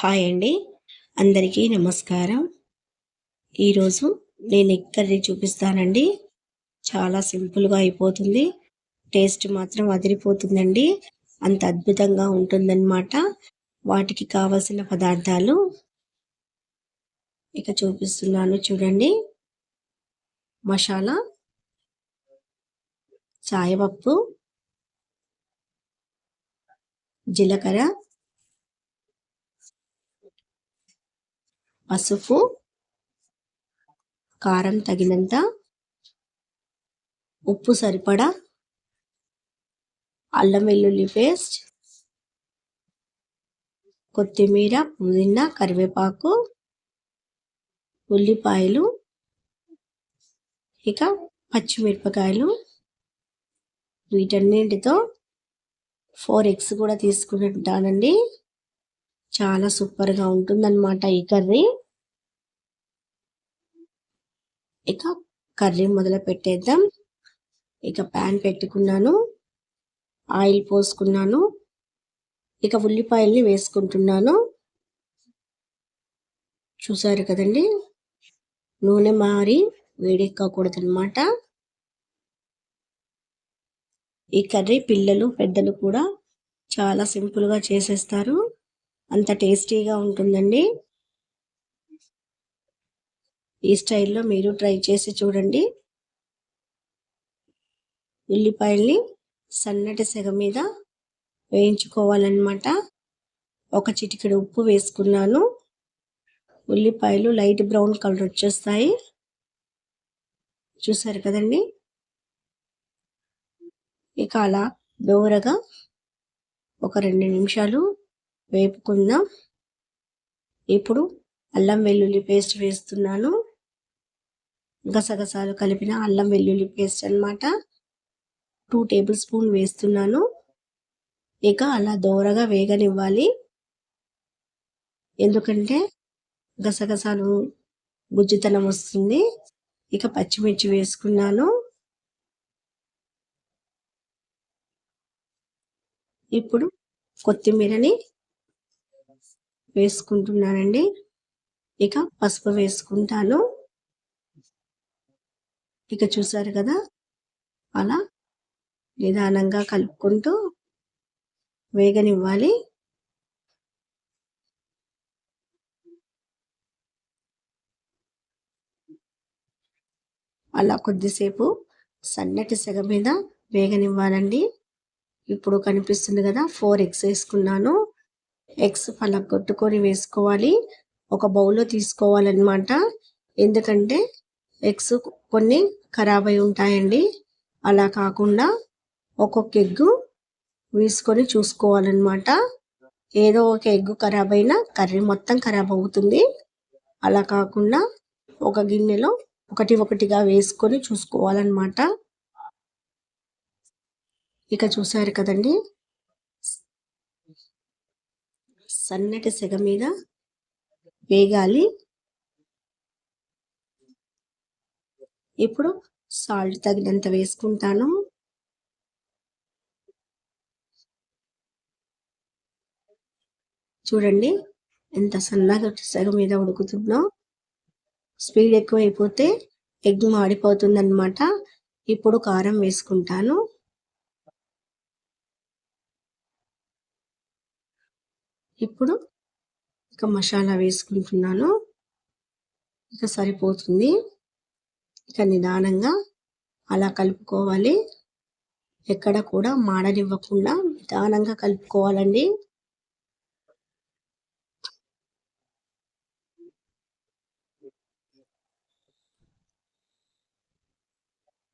Hi అండి. అందరికీ నమస్కారం. ఈరోజు నేను ఎగ్ కర్రీ చూపిస్తానండి. చాలా సింపుల్గా అయిపోతుంది. టేస్ట్ మాత్రం అదిరిపోతుందండి. అంత అద్భుతంగా ఉంటుందన్నమాట. వాటికి కావలసిన పదార్థాలు ఇక చూపిస్తున్నాను చూడండి. మసాలా చాయపప్పు జీలకర్ర పసుపు కారం తగినంత ఉప్పు సరిపడా అల్లం వెల్లుల్లి పేస్ట్ కొత్తిమీర పుదీనా కరివేపాకు ఉల్లిపాయలు ఇక పచ్చిమిరపకాయలు. వీటన్నింటితో ఫోర్ ఎగ్స్ కూడా తీసుకుంటానండి చాలా సూపర్గా ఉంటుందన్నమాట ఈ కర్రీ. ఇక కర్రీ మొదలు పెట్టేద్దాం ఇక ప్యాన్ పెట్టుకున్నాను. ఆయిల్ పోసుకున్నాను. ఇక ఉల్లిపాయల్ని వేసుకుంటున్నాను. చూసారు కదండి? నూనె మారి వేడెక్కకూడదనమాట ఈ కర్రీ పిల్లలు పెద్దలు కూడా చాలా సింపుల్గా చేసేస్తారు. అంత టేస్టీగా ఉంటుందండి. ఈ స్టైల్లో మీరు ట్రై చేసి చూడండి. ఉల్లిపాయల్ని సన్నటి సెగ మీద వేయించుకోవాలన్నమాట. ఒక చిటికెడు ఉప్పు వేసుకున్నాను. ఉల్లిపాయలు లైట్ బ్రౌన్ కలర్ వచ్చేస్తాయి. చూసారు కదండి? ఇక అలా దోరగా ఒక రెండు నిమిషాలు వేపుకుందాం. ఇప్పుడు అల్లం వెల్లుల్లి పేస్ట్ వేస్తున్నాను. గసగసాలు కలిపిన అల్లం వెల్లుల్లి పేస్ట్ అనమాట టూ టేబుల్ స్పూన్ వేస్తున్నాను. ఇక అలా దోరగా వేగనివ్వాలి. ఎందుకంటే గసగసాలు గుజ్జుతనం వస్తుంది. ఇక పచ్చిమిర్చి వేసుకున్నాను. ఇప్పుడు కొత్తిమీరని వేసుకుంటున్నానండి. ఇక పసుపు వేసుకుంటాను. ఇక చూసారు కదా? అలా నిదానంగా కలుపుకుంటూ వేగనివ్వాలి. అలా కొద్దిసేపు సన్నటి సెగ మీద వేగనివ్వాలండి. ఇప్పుడు కనిపిస్తుంది కదా ఫోర్ ఎగ్స్ వేసుకున్నాను. ఎగ్స్ పలగొట్టుకొని వేసుకోవాలి. ఒక బౌల్లో తీసుకోవాలన్నమాట. ఎందుకంటే ఎగ్స్ కొన్ని ఖరాబ్ అయి ఉంటాయండి. అలా కాకుండా ఒక్కొక్క ఎగ్గు వేసుకొని చూసుకోవాలన్నమాట. ఏదో ఒక ఎగ్గు ఖరాబ్ అయినా కర్రీ మొత్తం ఖరాబ్ అవుతుంది అలా కాకుండా ఒక గిన్నెలో ఒకటి ఒకటిగా వేసుకొని చూసుకోవాలన్నమాట. ఇక చూసారు కదండి. సన్నటి సెగ మీద వేగాలి. ఇప్పుడు సాల్ట్ తగినంత వేసుకుంటాను. చూడండి ఎంత సన్నగా సెగ మీద ఉడుకుతుందో. స్పీడ్ ఎక్కువ అయిపోతే ఎగ్ మాడిపోతుంది అనమాట ఇప్పుడు కారం వేసుకుంటాను. ఇప్పుడు ఇక మసాలా వేసుకుంటున్నాను. ఇక సరిపోతుంది. ఇక నిదానంగా అలా కలుపుకోవాలి. ఎక్కడ కూడా మాడనివ్వకుండా నిదానంగా కలుపుకోవాలండి.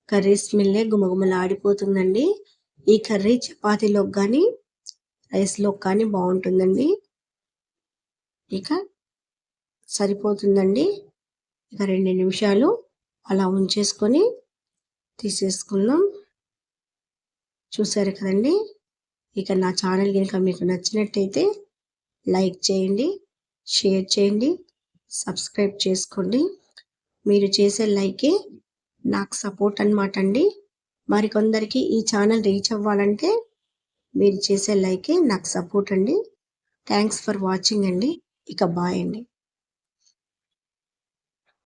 కర్రీ స్మెల్లే గుమగుమలాడిపోతుందండి. ఈ కర్రీ చపాతీలోకి కానీ రైస్లోకి కానీ బాగుంటుందండి. ఇక సరిపోతుందండి. ఇక రెండు నిమిషాలు అలా ఉంచేసుకొని తీసేసుకుందాం. చూసారు కదండి? ఇక నా ఛానల్ కనుక మీకు నచ్చినట్టయితే లైక్ చేయండి షేర్ చేయండి సబ్స్క్రైబ్ చేసుకోండి. మీరు చేసే లైకే నాకు సపోర్ట్ అనమాట అండి. మరికొందరికి ఈ ఛానల్ రీచ్ అవ్వాలంటే మీరు చేసే లైకే నాకు సపోర్ట్ అండి. థ్యాంక్స్ ఫర్ వాచింగ్ అండి. ఇక బాయ్ అండి.